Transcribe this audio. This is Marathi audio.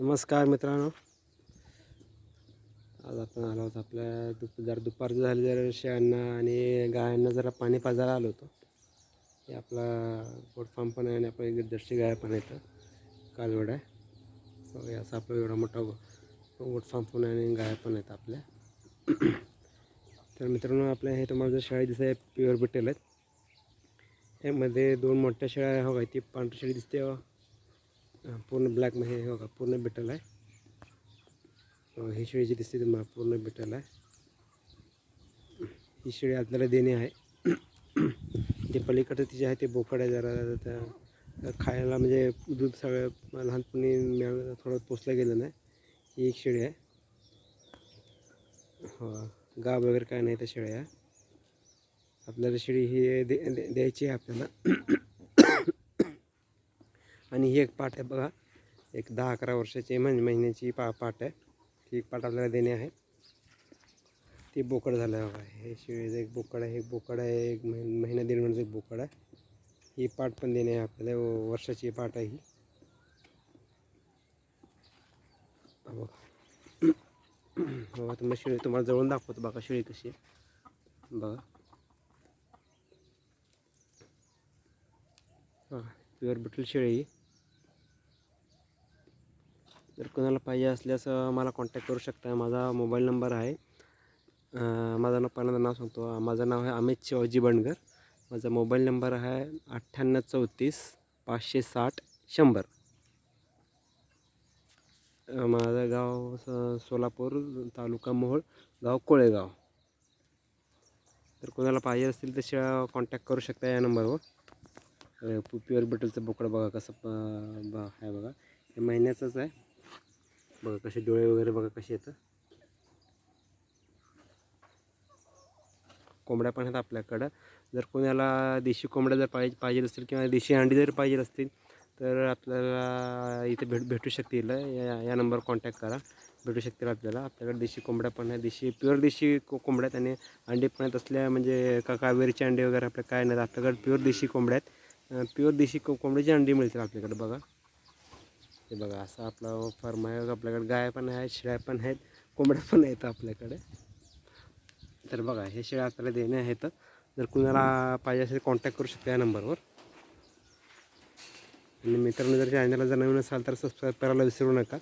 नमस्कार मित्रांनो. आज आपण आलो होतो आपल्या दुप जर दुपारचं झालं जर शेळ्यांना आणि गायांना जरा पाणी पाजायला आलो होतो. हे आपला गोट फार्म पण आहे आणि आपलं एक जर्सी गाय पण येतं कालवड आहे. बघा, आपला असं आपलं एवढा मोठा गो- गोट फार्म पण आहे आणि गाय पण आहेत आपल्या. तर मित्रांनो आपल्या हे तुम्हाला जर शेळ्या दिसत आहे प्युअर बिटेल आहेत. यामध्ये दोन मोठ्या शेळ्या हवं आहे ती पांढरी शेळी दिसते पूर्ण ब्लॅकमध्ये हे बघा पूर्ण बिटल आहे ही शेळी जी दिसते तुम्हाला पूर्ण बिटल आहे ही शेळी आपल्याला देणे आहे. जे पलीकडे तिचे आहे ते बोकड आहे जरा त्या- खायला म्हणजे दूध सगळं लहानपणी मिळालं थोडं पोचलं गेलं नाही. ही एक शेळी आहे. हो गाव वगैरे काय नाही त्या शेळ्या. आपल्याला शेळी ही दे दे- द्यायची आहे आपल्याला. आणि ही एक पाट आहे बघा. एक दहा अकरा वर्षाची म्हणजे महिन्याची पा पाट आहे. ती एक पाट आपल्याला देणे आहे. ती बोकड झालं आहे बघा. हे शेळीचं एक बोकड आहे एक बोकड आहे एक महिन महिना दीड महिन्याचं एक बोकड आहे. ही पाट पण देणे आहे आपल्याला वर्षाची पाट आहे ही. बघा. बघा तुम्हाला शेळी तुम्हाला जवळून दाखवतो बघा शेळी कशी आहे. बघा. बघा प्युअर बिटल शेळी जर कोणाला पाहिजे असल्यास मला कॉन्टॅक्ट करू शकता. माझा मोबाईल नंबर आहे. माझं नाव पहिल्यांदा नाव सांगतो. माझं नाव आहे अमित शिवाजी बंडगर माझा मोबाईल नंबर आहे अठ्ठ्याण्णव चौतीस पाचशे साठ शंभर. माझं गाव सोलापूर तालुका मोहोळ गाव कोळेगाव. तर कोणाला पाहिजे असतील तशा कॉन्टॅक्ट करू शकता या नंबरवर प्युअर बटलचं बोकडं बघा कसं ब आहे बघा. हे महिन्याचंच आहे. बघा कसे डोळे वगैरे बघा कसे येतं. कोंबड्या पण आहेत आपल्याकडं. जर कोणाला देशी कोंबड्या जर पाहिजे पाहिजे असतील किंवा देशी अंडी जर पाहिजे असतील तर आपल्याला इथे भेट भेटू शकतील. या या नंबरवर कॉन्टॅक्ट करा. भेटू शकतील आपल्याला. आपल्याकडे देशी कोंबड्या पण आहेत. देशी प्युअर देशी को कोंबड्या आहेत आणि अंडे पण आहेत. असल्या म्हणजे का कावेरीचे अंडे वगैरे आपल्या काय नाही आपल्याकडे प्युअर देशी कोंबड्या आहेत. प्युअर देशी को कोंबड्याची अंडी मिळतील आपल्याकडे. बघा. हे बघा असा आपला फार्म आहे आपल्याकडे गाय पण आहेत शेळ्या पण आहेत कोंबड्या पण आहेत आपल्याकडे. तर बघा हे शेळ्या आपल्याला देणे आहेत. जर कुणाला पाहिजे असेल कॉन्टॅक्ट करू शकता या नंबरवर. आणि मित्रांनो जर चॅनलला जर नवीन असाल तर सबस्क्राईब करायला विसरू नका.